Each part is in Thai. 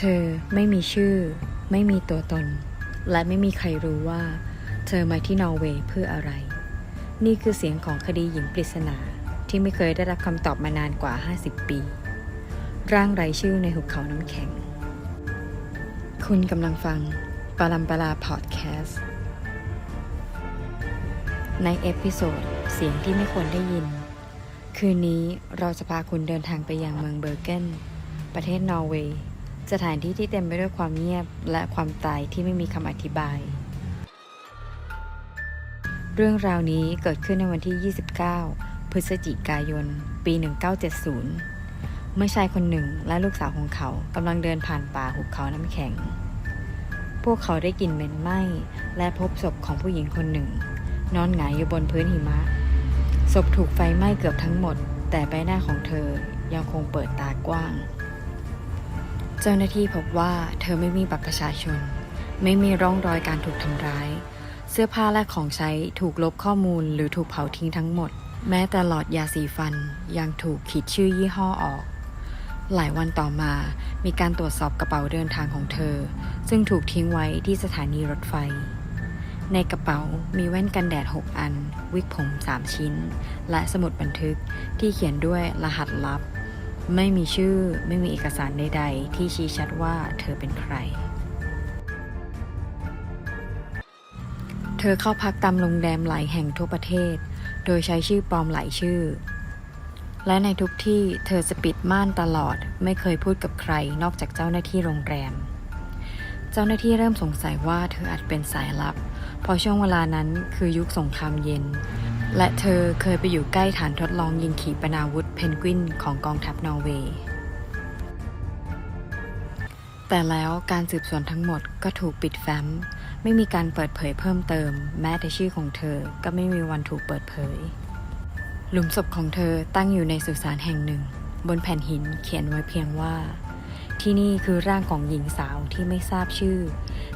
เธอไม่มีชื่อ ไม่มีตัวตน และไม่มีใครรู้ว่า เธอมาที่นอร์เวย์เพื่ออะไร นี่คือเสียงของคดีหญิงปริศนาที่ไม่เคยได้รับคำตอบมานานกว่า 50 ปี ร่างไร้ชื่อในหุบเขาน้ำแข็ง คุณกำลังฟังปาลัมปลาพอดแคสต์ ในเอพิโซดเสียงที่ไม่ควรได้ยิน คืนนี้เราจะพาคุณเดินทางไปยังเมืองเบอร์เกนประเทศนอร์เวย์ สถานที่ที่เต็มไปด้วยความเงียบและความตายที่ไม่มีคำอธิบาย เรื่องราวนี้เกิดขึ้นในวันที่ 29 พฤศจิกายน ปี 1970 เมื่อชายคนหนึ่งและลูกสาวของเขากำลังเดินผ่านป่าหุบเขาน้ำแข็ง พวกเขาได้กลิ่นเหม็นไหม้และพบศพของผู้หญิงคนหนึ่ง นอนหงายอยู่บนพื้นหิมะ ศพถูกไฟไหม้เกือบทั้งหมด แต่ใบหน้าของเธอยังคงเปิดตากว้าง เจ้าหน้าที่พบว่าเธอไม่มีบัตรประชาชน ไม่มีร่องรอยการถูกทำร้าย เสื้อผ้าและของใช้ถูกลบข้อมูลหรือถูกเผาทิ้งทั้งหมด แม้แต่หลอดยาสีฟันยังถูกขีดชื่อยี่ห้อออก หลายวันต่อมามีการตรวจสอบกระเป๋าเดินทางของเธอ ซึ่งถูกทิ้งไว้ที่สถานีรถไฟ ในกระเป๋ามีแว่นกันแดด 6 อัน วิกผม 3 ชิ้น และสมุดบันทึกที่เขียนด้วยรหัสลับ ไม่มีชื่อไม่มีเอกสารใดๆ ที่ชี้ชัดว่าเธอเป็นใคร เธอเข้าพักตามโรงแรมหลายแห่งทั่วประเทศ โดยใช้ชื่อปลอมหลายชื่อ และในทุกที่เธอจะปิดม่านตลอด ไม่เคยพูดกับใครนอกจากเจ้าหน้าที่โรงแรม เจ้าหน้าที่เริ่มสงสัยว่าเธออาจเป็นสายลับ เพราะช่วงเวลานั้นคือยุคสงครามเย็น และเธอเคยไปอยู่ใกล้ฐานทดลองยิงขีปนาวุธเพนกวินของกองทัพนอร์เวย์ แต่แล้วการสืบสวนทั้งหมดก็ถูกปิดแฟ้ม ไม่มีการเปิดเผยเพิ่มเติม แม้แต่ชื่อของเธอก็ไม่มีวันถูกเปิดเผย หลุมศพของเธอตั้งอยู่ในสุสานแห่งหนึ่ง บนแผ่นหินเขียนไว้เพียงว่า ที่นี่คือร่างของหญิงสาวที่ไม่ทราบชื่อ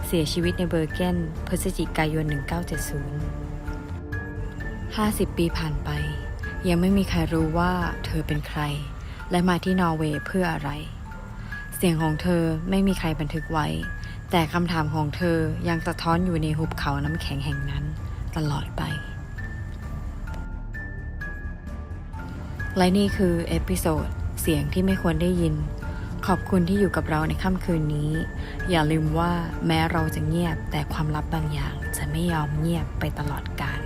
เสียชีวิตในเบอร์เกนพฤศจิกายน 1970 50 ปีผ่านไป ยังไม่มีใครรู้ว่าเธอเป็นใคร และมาที่นอร์เวย์เพื่ออะไร เสียงของเธอไม่มีใครบันทึกไว้ แต่คำถามของเธอยังสะท้อนอยู่ในหุบเขาน้ำแข็งแห่งนั้น ตลอดไป และนี่คือเอพิโซดเสียงที่ไม่ควรได้ยิน ขอบคุณที่อยู่กับเราในค่ำคืนนี้ อย่าลืมว่าแม้เราจะเงียบแต่ความลับบางอย่างจะไม่ยอมเงียบไปตลอดกาล